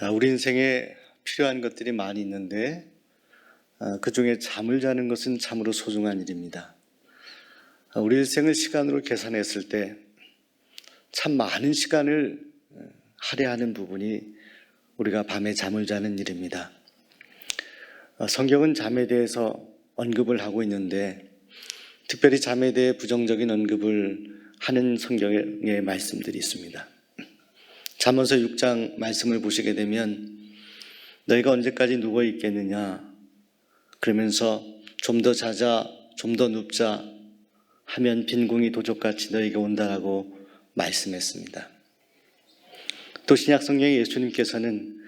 아, 우리 인생에 필요한 것들이 많이 있는데 아, 그 중에 잠을 자는 것은 참으로 소중한 일입니다. 아, 우리 일생을 시간으로 계산했을 때 참 많은 시간을 어, 할애하는 부분이 우리가 밤에 잠을 자는 일입니다. 어, 성경은 잠에 대해서 언급을 하고 있는데 특별히 잠에 대해 부정적인 언급을 하는 성경의 말씀들이 있습니다. 잠언서 6장 말씀을 보시게 되면 너희가 언제까지 누워 있겠느냐 그러면서 좀 더 자자 좀 더 눕자 하면 빈궁이 도적같이 너에게 온다라고 말씀했습니다. 또 신약 성경에 예수님께서는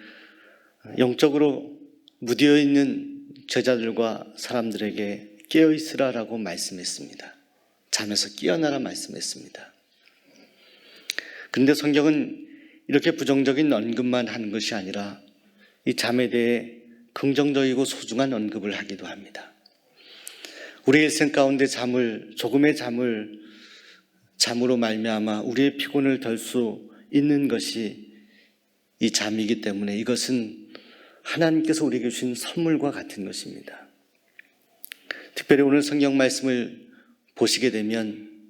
영적으로 무디어 있는 제자들과 사람들에게 깨어 있으라라고 말씀했습니다. 잠에서 깨어나라 말씀했습니다. 그런데 성경은 이렇게 부정적인 언급만 하는 것이 아니라 이 잠에 대해 긍정적이고 소중한 언급을 하기도 합니다. 우리 일생 가운데 잠을 조금의 잠을 잠으로 말미암아 우리의 피곤을 덜 수 있는 것이 이 잠이기 때문에 이것은 하나님께서 우리에게 주신 선물과 같은 것입니다. 특별히 오늘 성경 말씀을 보시게 되면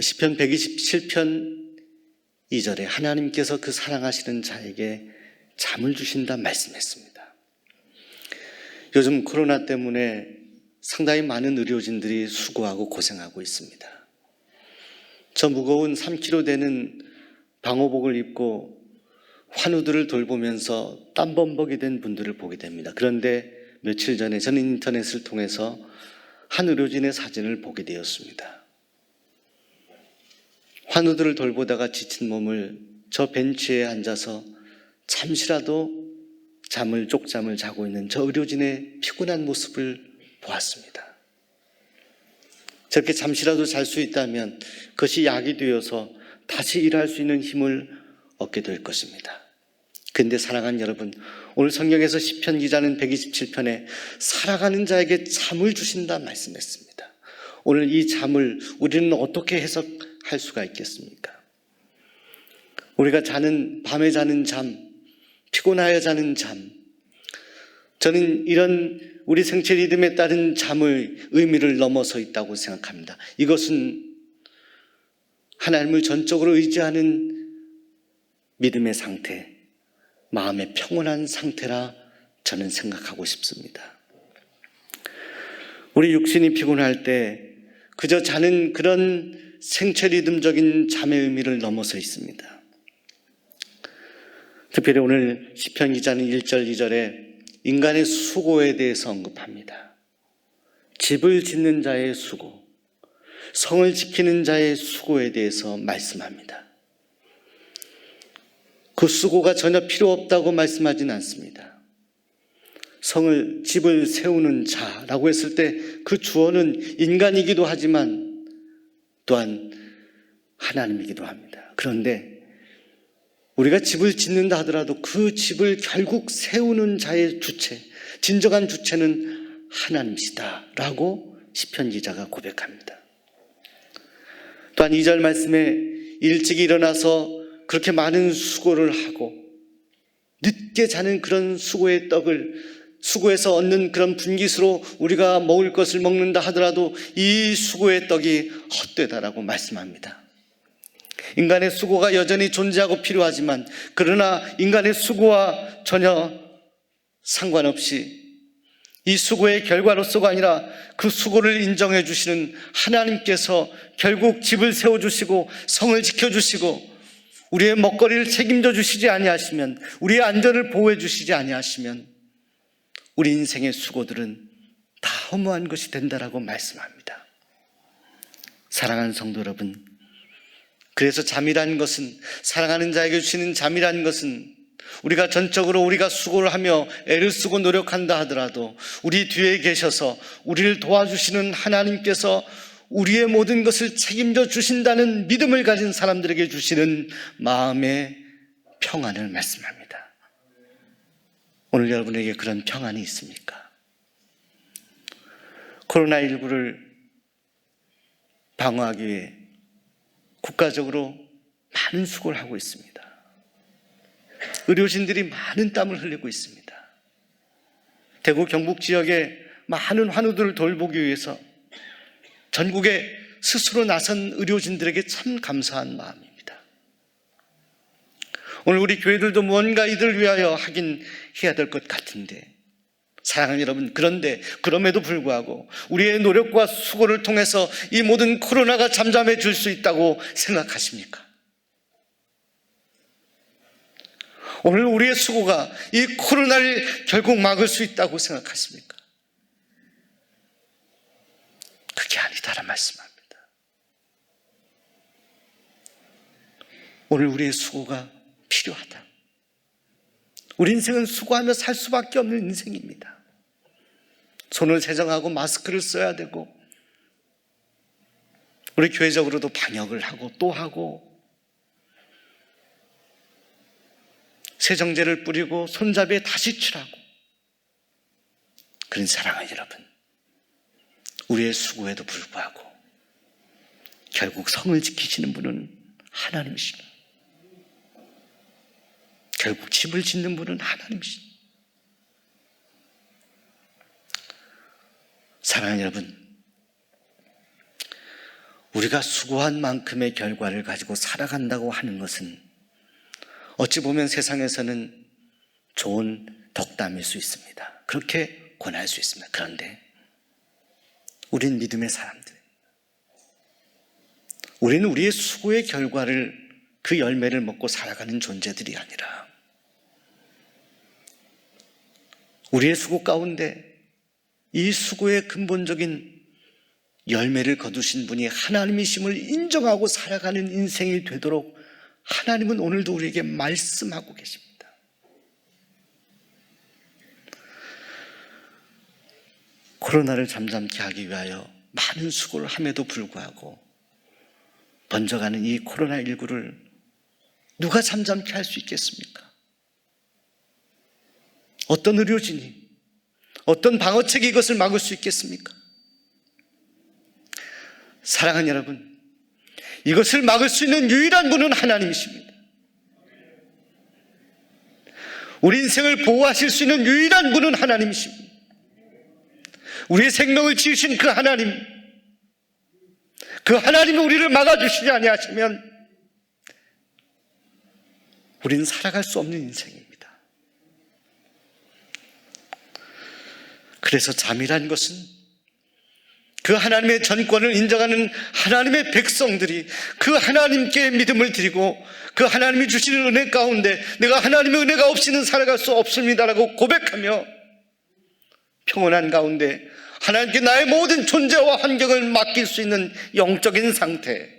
시편 127편 2절에 하나님께서 그 사랑하시는 자에게 잠을 주신다 말씀했습니다. 요즘 코로나 때문에 상당히 많은 의료진들이 수고하고 고생하고 있습니다. 저 무거운 3kg 되는 방호복을 입고 환우들을 돌보면서 땀범벅이 된 분들을 보게 됩니다. 그런데 며칠 전에 저는 인터넷을 통해서 한 의료진의 사진을 보게 되었습니다. 환우들을 돌보다가 지친 몸을 저 벤치에 앉아서 잠시라도 잠을 쪽잠을 자고 있는 저 의료진의 피곤한 모습을 보았습니다. 저렇게 잠시라도 잘 수 있다면 그것이 약이 되어서 다시 일할 수 있는 힘을 얻게 될 것입니다. 근데 사랑하는 여러분, 오늘 성경에서 시편 기자는 127편에 살아가는 자에게 잠을 주신다 말씀했습니다. 오늘 이 잠을 우리는 어떻게 해석 할 수가 있겠습니까? 우리가 자는 밤에 자는 잠, 피곤하여 자는 잠. 저는 이런 우리 생체 리듬에 따른 잠의 의미를 넘어서 있다고 생각합니다. 이것은 하나님을 전적으로 의지하는 믿음의 상태, 마음의 평온한 상태라 저는 생각하고 싶습니다. 우리 육신이 피곤할 때 그저 자는 그런 생체 리듬적인 잠의 의미를 넘어서 있습니다. 특별히 오늘 시편 기자는 1절, 2절에 인간의 수고에 대해서 언급합니다. 집을 짓는 자의 수고, 성을 지키는 자의 수고에 대해서 말씀합니다. 그 수고가 전혀 필요 없다고 말씀하지는 않습니다. 성을, 집을 세우는 자라고 했을 때 그 주어는 인간이기도 하지만 또한 하나님이기도 합니다. 그런데 우리가 집을 짓는다 하더라도 그 집을 결국 세우는 자의 주체, 진정한 주체는 하나님이시다라고 시편 기자가 고백합니다. 또한 2절 말씀에 일찍 일어나서 그렇게 많은 수고를 하고 늦게 자는 그런 수고의 떡을 수고해서 얻는 그런 분깃으로 우리가 먹을 것을 먹는다 하더라도 이 수고의 떡이 헛되다라고 말씀합니다. 인간의 수고가 여전히 존재하고 필요하지만 그러나 인간의 수고와 전혀 상관없이 이 수고의 결과로서가 아니라 그 수고를 인정해 주시는 하나님께서 결국 집을 세워 주시고 성을 지켜 주시고 우리의 먹거리를 책임져 주시지 아니하시면 우리의 안전을 보호해 주시지 아니하시면 우리 인생의 수고들은 다 허무한 것이 된다라고 말씀합니다. 사랑하는 성도 여러분, 그래서 잠이라는 것은 사랑하는 자에게 주시는 잠이라는 것은 우리가 전적으로 우리가 수고를 하며 애를 쓰고 노력한다 하더라도 우리 뒤에 계셔서 우리를 도와주시는 하나님께서 우리의 모든 것을 책임져 주신다는 믿음을 가진 사람들에게 주시는 마음의 평안을 말씀합니다. 오늘 여러분에게 그런 평안이 있습니까? 코로나19를 방어하기 위해 국가적으로 많은 수고를 하고 있습니다. 의료진들이 많은 땀을 흘리고 있습니다. 대구 경북 지역의 많은 환우들을 돌보기 위해서 전국에 스스로 나선 의료진들에게 참 감사한 마음입니다. 오늘 우리 교회들도 뭔가 이들 위하여 하긴 해야 될 것 같은데 사랑하는 여러분, 그런데 그럼에도 불구하고 우리의 노력과 수고를 통해서 이 모든 코로나가 잠잠해질 수 있다고 생각하십니까? 오늘 우리의 수고가 이 코로나를 결국 막을 수 있다고 생각하십니까? 그게 아니다라 말씀합니다. 오늘 우리의 수고가 필요하다. 우리 인생은 수고하며 살 수밖에 없는 인생입니다. 손을 세정하고 마스크를 써야 되고, 우리 교회적으로도 방역을 하고 또 하고, 세정제를 뿌리고 손잡이에 다시 칠하고, 그런 사랑하는 여러분, 우리의 수고에도 불구하고, 결국 성을 지키시는 분은 하나님이십니다. 결국 집을 짓는 분은 하나님이십니다. 사랑하는 여러분, 우리가 수고한 만큼의 결과를 가지고 살아간다고 하는 것은 어찌 보면 세상에서는 좋은 덕담일 수 있습니다. 그렇게 권할 수 있습니다. 그런데 우린 믿음의 사람들. 우리는 우리의 수고의 결과를 그 열매를 먹고 살아가는 존재들이 아니라 우리의 수고 가운데 이 수고의 근본적인 열매를 거두신 분이 하나님이심을 인정하고 살아가는 인생이 되도록 하나님은 오늘도 우리에게 말씀하고 계십니다. 코로나를 잠잠케 하기 위하여 많은 수고를 함에도 불구하고 번져가는 이 코로나19를 누가 잠잠케 할 수 있겠습니까? 어떤 의료진이, 어떤 방어책이 이것을 막을 수 있겠습니까? 사랑하는 여러분, 이것을 막을 수 있는 유일한 분은 하나님이십니다. 우리 인생을 보호하실 수 있는 유일한 분은 하나님이십니다. 우리의 생명을 지으신 그 하나님, 그 하나님이 우리를 막아주시지 아니하시면 우리는 살아갈 수 없는 인생입니다. 그래서 잠이란 것은 그 하나님의 전권을 인정하는 하나님의 백성들이 그 하나님께 믿음을 드리고 그 하나님이 주시는 은혜 가운데 내가 하나님의 은혜가 없이는 살아갈 수 없습니다라고 고백하며 평온한 가운데 하나님께 나의 모든 존재와 환경을 맡길 수 있는 영적인 상태.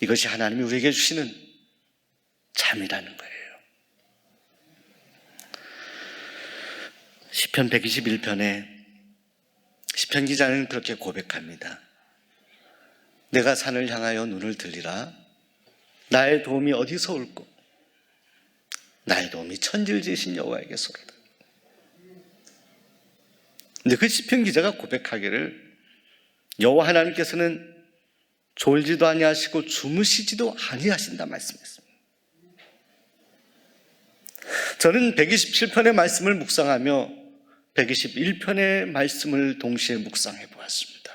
이것이 하나님이 우리에게 주시는 잠이라는 거예요. 시편 121편에 시편 기자는 그렇게 고백합니다. 내가 산을 향하여 눈을 들리라. 나의 도움이 어디서 올고? 나의 도움이 천지를 지으신 여호와에게서로다. 근데 그 시편 기자가 고백하기를 여호와 하나님께서는 졸지도 아니하시고 주무시지도 아니하신다 말씀했습니다. 저는 127편의 말씀을 묵상하며 121편의 말씀을 동시에 묵상해 보았습니다.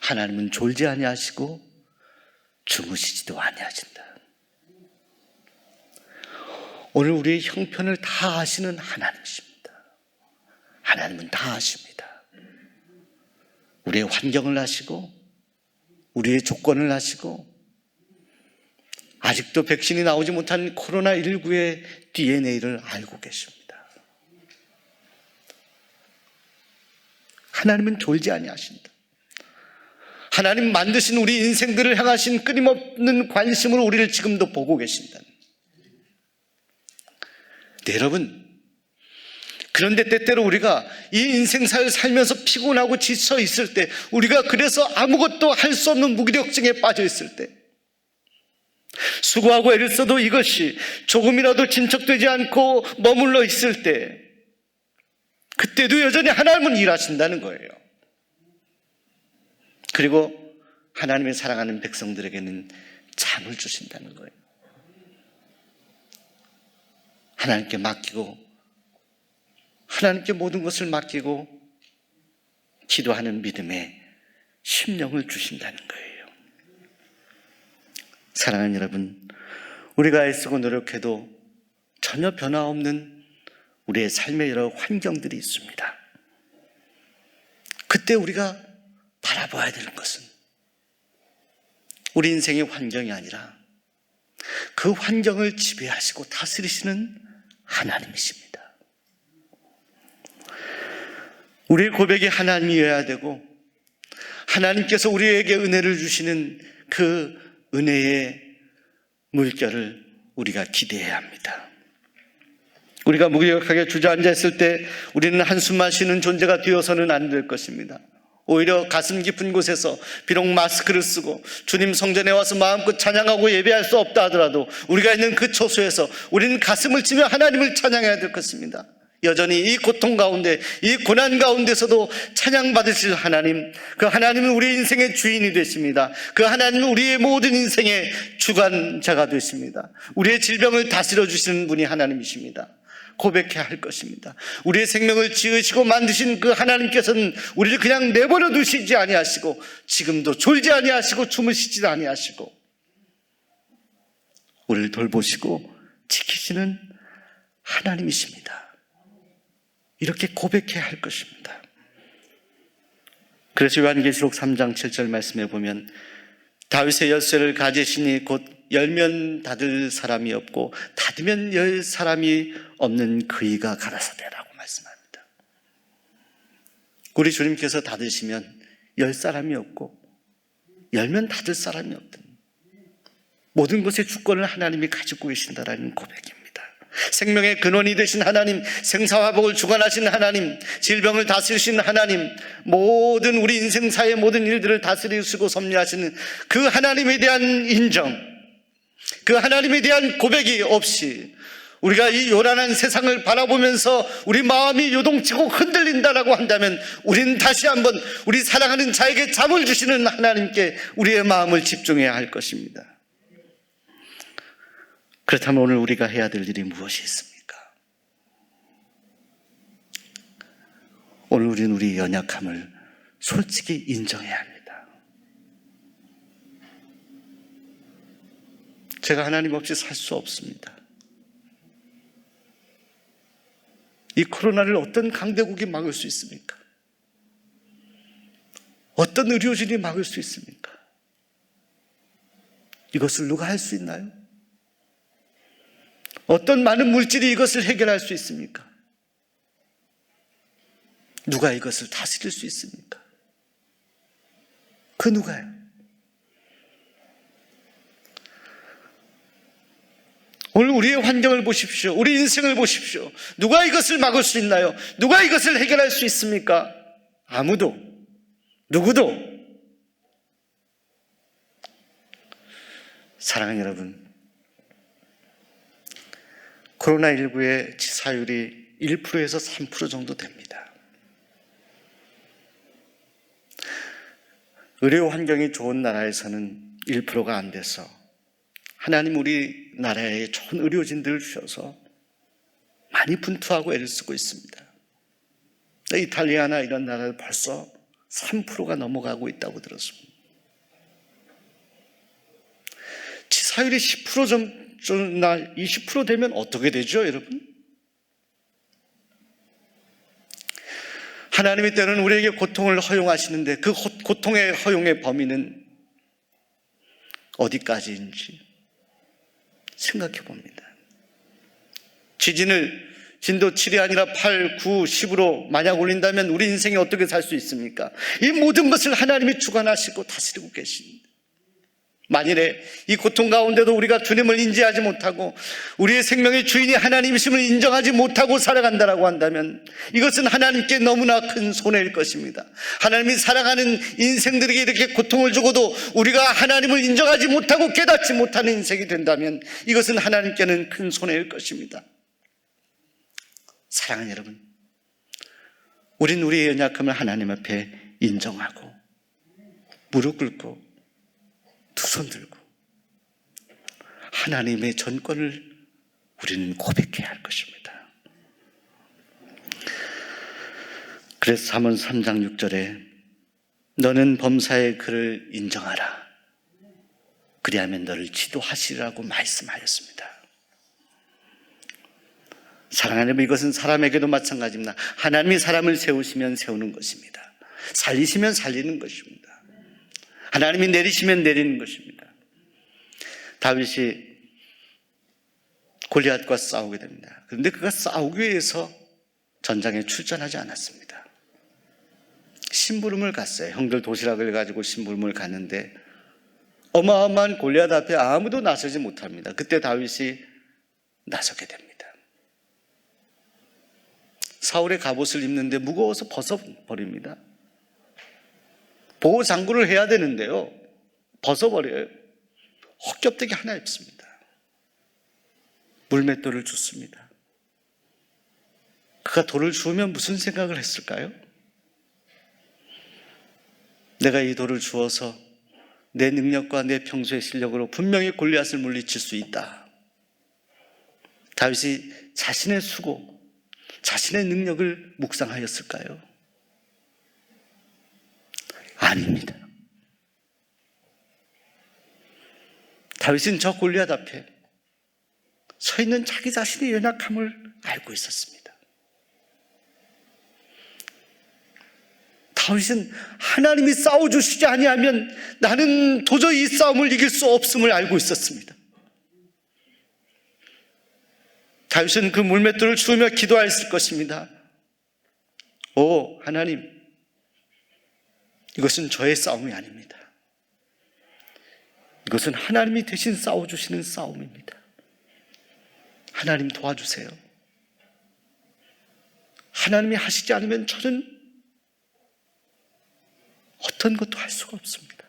하나님은 졸지 아니하시고 주무시지도 아니하신다. 오늘 우리의 형편을 다 아시는 하나님이십니다. 하나님은 다 아십니다. 우리의 환경을 아시고, 우리의 조건을 아시고, 아직도 백신이 나오지 못한 코로나19의 DNA를 알고 계십니다. 하나님은 졸지 아니하신다. 하나님 만드신 우리 인생들을 향하신 끊임없는 관심으로 우리를 지금도 보고 계신다. 네, 여러분, 그런데 때때로 우리가 이 인생사를 살면서 피곤하고 지쳐 있을 때, 우리가 그래서 아무것도 할 수 없는 무기력증에 빠져 있을 때, 수고하고 애를 써도 이것이 조금이라도 진척되지 않고 머물러 있을 때, 그때도 여전히 하나님은 일하신다는 거예요. 그리고 하나님의 사랑하는 백성들에게는 잠을 주신다는 거예요. 하나님께 맡기고 하나님께 모든 것을 맡기고 기도하는 믿음에 심령을 주신다는 거예요. 사랑하는 여러분, 우리가 애쓰고 노력해도 전혀 변화 없는 우리의 삶의 여러 환경들이 있습니다. 그때 우리가 바라봐야 되는 것은 우리 인생의 환경이 아니라 그 환경을 지배하시고 다스리시는 하나님이십니다. 우리의 고백이 하나님이어야 되고 하나님께서 우리에게 은혜를 주시는 그 은혜의 물결을 우리가 기대해야 합니다. 우리가 무기력하게 주저앉아 있을 때 우리는 한숨만 쉬는 존재가 되어서는 안 될 것입니다. 오히려 가슴 깊은 곳에서 비록 마스크를 쓰고 주님 성전에 와서 마음껏 찬양하고 예배할 수 없다 하더라도 우리가 있는 그 처소에서 우리는 가슴을 치며 하나님을 찬양해야 될 것입니다. 여전히 이 고통 가운데, 이 고난 가운데서도 찬양받으실 하나님, 그 하나님은 우리 인생의 주인이 되십니다. 그 하나님은 우리의 모든 인생의 주관자가 되십니다. 우리의 질병을 다스려 주시는 분이 하나님이십니다. 고백해야 할 것입니다. 우리의 생명을 지으시고 만드신 그 하나님께서는 우리를 그냥 내버려 두시지 아니하시고 지금도 졸지 아니하시고 주무시지 아니하시고 우리를 돌보시고 지키시는 하나님이십니다. 이렇게 고백해야 할 것입니다. 그래서 요한계시록 3장 7절 말씀에 보면 다윗의 열쇠를 가지시니 곧 열면 닫을 사람이 없고 닫으면 열 사람이 없는 그이가 가라사대라고 말씀합니다. 우리 주님께서 닫으시면 열 사람이 없고 열면 닫을 사람이 없던 모든 것의 주권을 하나님이 가지고 계신다라는 고백입니다. 생명의 근원이 되신 하나님, 생사화복을 주관하신 하나님, 질병을 다스리신 하나님, 모든 우리 인생사의 모든 일들을 다스리시고 섭리하시는 그 하나님에 대한 인정, 그 하나님에 대한 고백이 없이 우리가 이 요란한 세상을 바라보면서 우리 마음이 요동치고 흔들린다라고 한다면 우리는 다시 한번 우리 사랑하는 자에게 잠을 주시는 하나님께 우리의 마음을 집중해야 할 것입니다. 그렇다면 오늘 우리가 해야 될 일이 무엇이 있습니까? 오늘 우리는 우리 연약함을 솔직히 인정해야 합니다. 제가 하나님 없이 살 수 없습니다. 이 코로나를 어떤 강대국이 막을 수 있습니까? 어떤 의료진이 막을 수 있습니까? 이것을 누가 할 수 있나요? 어떤 많은 물질이 이것을 해결할 수 있습니까? 누가 이것을 다스릴 수 있습니까? 그 누가요? 오늘 우리의 환경을 보십시오. 우리 인생을 보십시오. 누가 이것을 막을 수 있나요? 누가 이것을 해결할 수 있습니까? 아무도. 누구도. 사랑하는 여러분, 코로나19의 치사율이 1%에서 3% 정도 됩니다. 의료 환경이 좋은 나라에서는 1%가 안 돼서 하나님 우리나라에 좋은 의료진들을 주셔서 많이 분투하고 애를 쓰고 있습니다. 이탈리아나 이런 나라는 벌써 3%가 넘어가고 있다고 들었습니다. 치사율이 10% 정도나 20% 되면 어떻게 되죠, 여러분? 하나님이 때는 우리에게 고통을 허용하시는데 그 고통의 허용의 범위는 어디까지인지 생각해 봅니다. 지진을 진도 7이 아니라 8, 9, 10으로 만약 올린다면 우리 인생이 어떻게 살 수 있습니까? 이 모든 것을 하나님이 주관하시고 다스리고 계십니다. 만일에 이 고통 가운데도 우리가 주님을 인지하지 못하고 우리의 생명의 주인이 하나님이심을 인정하지 못하고 살아간다라고 한다면 이것은 하나님께 너무나 큰 손해일 것입니다. 하나님이 사랑하는 인생들에게 이렇게 고통을 주고도 우리가 하나님을 인정하지 못하고 깨닫지 못하는 인생이 된다면 이것은 하나님께는 큰 손해일 것입니다. 사랑하는 여러분, 우린 우리의 연약함을 하나님 앞에 인정하고 무릎 꿇고 두 손 들고 하나님의 전권을 우리는 고백해야 할 것입니다. 그래서 3원 3장 6절에 너는 범사의 그를 인정하라. 그리하면 너를 지도하시리라고 말씀하였습니다. 사랑하는 이것은 사람에게도 마찬가지입니다. 하나님이 사람을 세우시면 세우는 것입니다. 살리시면 살리는 것입니다. 하나님이 내리시면 내리는 것입니다. 다윗이 골리앗과 싸우게 됩니다. 그런데 그가 싸우기 위해서 전장에 출전하지 않았습니다. 심부름을 갔어요. 형들 도시락을 가지고 심부름을 갔는데 어마어마한 골리앗 앞에 아무도 나서지 못합니다. 그때 다윗이 나서게 됩니다. 사울의 갑옷을 입는데 무거워서 벗어버립니다. 보호 장구를 해야 되는데요. 벗어버려요. 헛겹대기 하나 입습니다. 물맷돌을 줬습니다. 그가 돌을 주우면 무슨 생각을 했을까요? 내가 이 돌을 주어서 내 능력과 내 평소의 실력으로 분명히 골리앗을 물리칠 수 있다. 다윗이 자신의 수고, 자신의 능력을 묵상하였을까요? 아닙니다. 다윗은 저 골리앗 앞에 서 있는 자기 자신의 연약함을 알고 있었습니다. 다윗은 하나님이 싸워 주시지 아니하면 나는 도저히 이 싸움을 이길 수 없음을 알고 있었습니다. 다윗은 그 물맷돌을 주우며 기도하였을 것입니다. 오, 하나님, 이것은 저의 싸움이 아닙니다. 이것은 하나님이 대신 싸워주시는 싸움입니다. 하나님 도와주세요. 하나님이 하시지 않으면 저는 어떤 것도 할 수가 없습니다.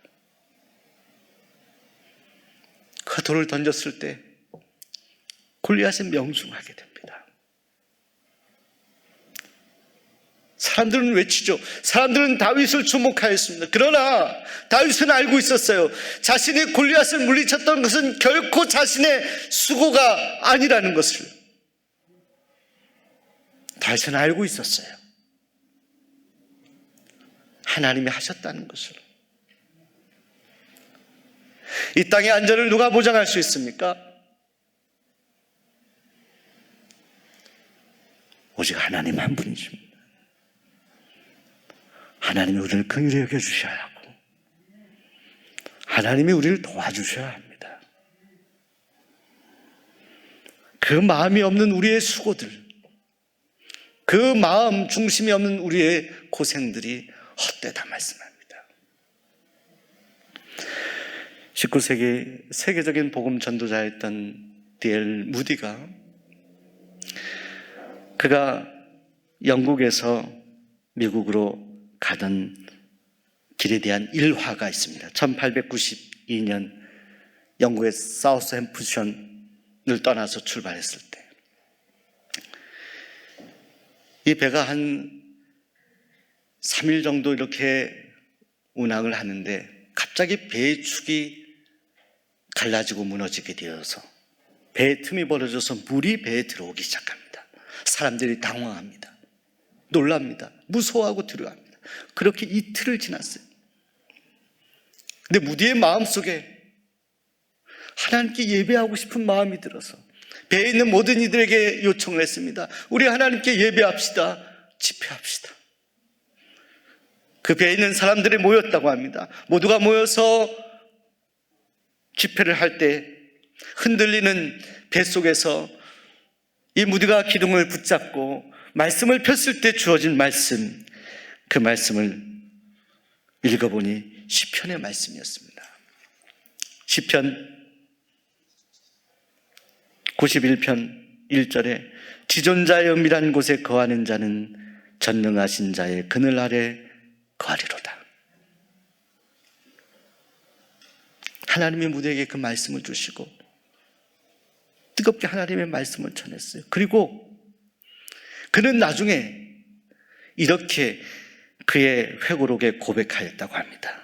그 돌을 던졌을 때 골리앗은 명중하게 됩니다. 사람들은 외치죠. 사람들은 다윗을 주목하였습니다. 그러나 다윗은 알고 있었어요. 자신이 골리앗을 물리쳤던 것은 결코 자신의 수고가 아니라는 것을. 다윗은 알고 있었어요. 하나님이 하셨다는 것을. 이 땅의 안전을 누가 보장할 수 있습니까? 오직 하나님 한 분이십니다. 하나님이 우리를 긍휼히 여겨 주셔야 하고 하나님이 우리를 도와주셔야 합니다. 그 마음이 없는 우리의 수고들, 그 마음 중심이 없는 우리의 고생들이 헛되다 말씀합니다. 19세기 세계적인 복음 전도자였던 디엘 무디가 그가 영국에서 미국으로 가던 길에 대한 일화가 있습니다. 1892년 영국의 사우스 햄프션을 떠나서 출발했을 때 이 배가 한 3일 정도 이렇게 운항을 하는데 갑자기 배의 축이 갈라지고 무너지게 되어서 배의 틈이 벌어져서 물이 배에 들어오기 시작합니다. 사람들이 당황합니다. 놀랍니다. 무서워하고 두려워합니다. 그렇게 이틀을 지났어요. 근데 무디의 마음 속에 하나님께 예배하고 싶은 마음이 들어서 배에 있는 모든 이들에게 요청을 했습니다. 우리 하나님께 예배합시다. 집회합시다. 그 배에 있는 사람들이 모였다고 합니다. 모두가 모여서 집회를 할 때 흔들리는 배 속에서 이 무디가 기둥을 붙잡고 말씀을 폈을 때 주어진 말씀, 그 말씀을 읽어보니 시편의 말씀이었습니다. 시편 91편 1절에 지존자의 은밀한 곳에 거하는 자는 전능하신 자의 그늘 아래 거하리로다. 하나님의 무대에게 그 말씀을 주시고 뜨겁게 하나님의 말씀을 전했어요. 그리고 그는 나중에 이렇게 그의 회고록에 고백하였다고 합니다.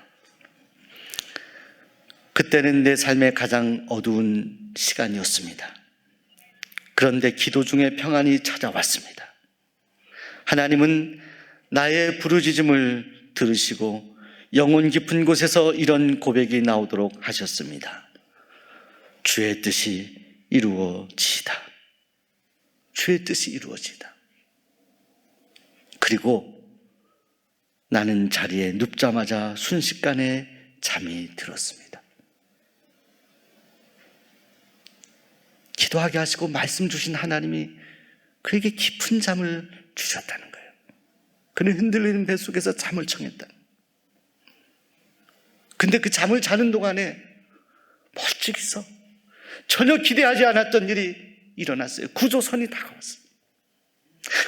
그때는 내 삶의 가장 어두운 시간이었습니다. 그런데 기도 중에 평안이 찾아왔습니다. 하나님은 나의 부르짖음을 들으시고 영혼 깊은 곳에서 이런 고백이 나오도록 하셨습니다. 주의 뜻이 이루어지다. 주의 뜻이 이루어지다. 그리고 나는 자리에 눕자마자 순식간에 잠이 들었습니다. 기도하게 하시고 말씀 주신 하나님이 그에게 깊은 잠을 주셨다는 거예요. 그는 흔들리는 뱃속에서 잠을 청했다. 근데 그 잠을 자는 동안에 멀찍이서 전혀 기대하지 않았던 일이 일어났어요. 구조선이 다가왔어요.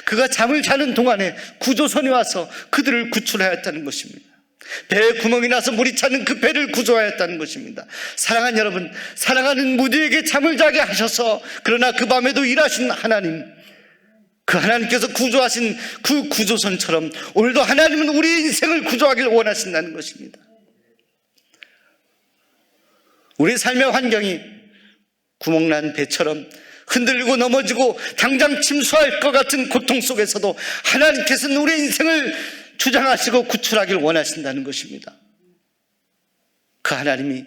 그가 잠을 자는 동안에 구조선이 와서 그들을 구출하였다는 것입니다. 배에 구멍이 나서 물이 차는 그 배를 구조하였다는 것입니다. 사랑하는 여러분, 사랑하는 무디에게 잠을 자게 하셔서 그러나 그 밤에도 일하신 하나님, 그 하나님께서 구조하신 그 구조선처럼 오늘도 하나님은 우리의 인생을 구조하길 원하신다는 것입니다. 우리 삶의 환경이 구멍난 배처럼 흔들리고 넘어지고 당장 침수할 것 같은 고통 속에서도 하나님께서는 우리의 인생을 주장하시고 구출하길 원하신다는 것입니다. 그 하나님이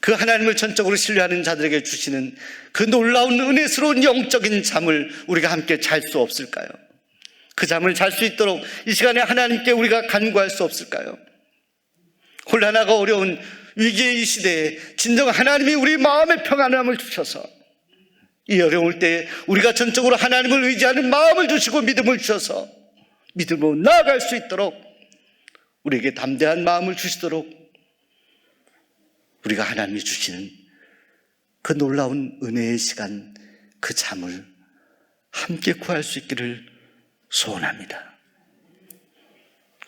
그 하나님을 전적으로 신뢰하는 자들에게 주시는 그 놀라운 은혜스러운 영적인 잠을 우리가 함께 잘 수 없을까요? 그 잠을 잘 수 있도록 이 시간에 하나님께 우리가 간구할 수 없을까요? 혼란하고 어려운 위기의 이 시대에 진정 하나님이 우리 마음의 평안함을 주셔서 이 어려울 때 우리가 전적으로 하나님을 의지하는 마음을 주시고 믿음을 주셔서 믿음으로 나아갈 수 있도록 우리에게 담대한 마음을 주시도록 우리가 하나님이 주시는 그 놀라운 은혜의 시간, 그 잠을 함께 구할 수 있기를 소원합니다.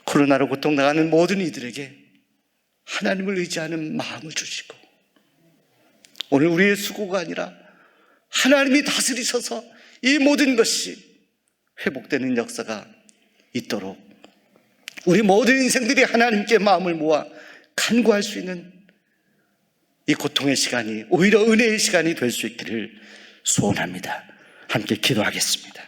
코로나로 고통당하는 모든 이들에게 하나님을 의지하는 마음을 주시고 오늘 우리의 수고가 아니라 하나님이 다스리셔서 이 모든 것이 회복되는 역사가 있도록 우리 모든 인생들이 하나님께 마음을 모아 간구할 수 있는 이 고통의 시간이 오히려 은혜의 시간이 될 수 있기를 소원합니다. 함께 기도하겠습니다.